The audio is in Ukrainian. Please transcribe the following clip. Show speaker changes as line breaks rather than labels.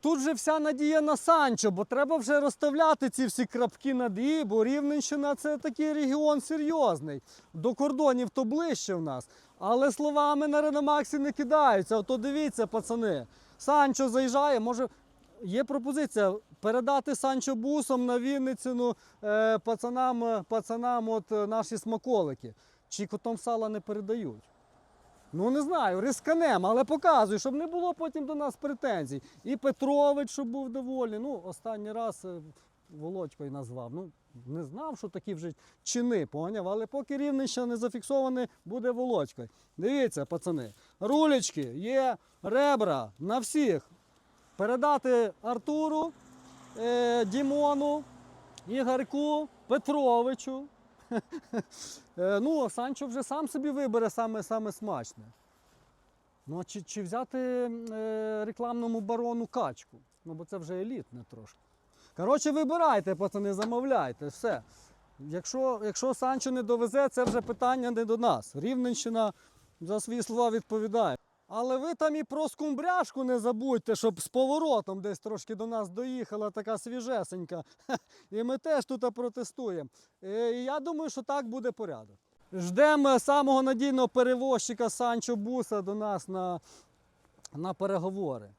тут же вся надія на Санчо, бо треба вже розставляти ці всі крапки над «і», бо Рівненщина це такий регіон серйозний. До кордонів то ближче в нас. Але словами на Реномаксі не кидаються. Ото дивіться, пацани. Санчо заїжджає, може. Є пропозиція передати Санчо бусом на Вінницину е, пацанам, пацанам от, е, наші смаколики. Чи котом сала не передають? Ну не знаю, рисканем, але показую, щоб не було потім до нас претензій. І Петрович, щоб був довольний. Ну, останній раз е, Володькою назвав. Ну, не знав, що такі вже чини, поняв, але поки рівнище не зафіксований, буде Володькою. Дивіться, пацани, рулечки, є ребра на всіх. Передати Артуру, е, Дімону, Ігорку, Петровичу. Е, ну, Санчо вже сам собі вибере саме, саме смачне. Ну, а чи, чи взяти е, рекламному барону качку? Ну, бо це вже елітне трошки. Коротше, вибирайте, пацани, замовляйте, все. Якщо, якщо Санчо не довезе, це вже питання не до нас. Рівненщина за свої слова відповідає. Але ви там і про скумбряшку не забудьте, щоб з поворотом десь трошки до нас доїхала така свіжесенька. І ми теж тут протестуємо. Е, І я думаю, що так буде порядок. Ждемо самого надійного перевозчика Санчо Буса до нас на, на переговори.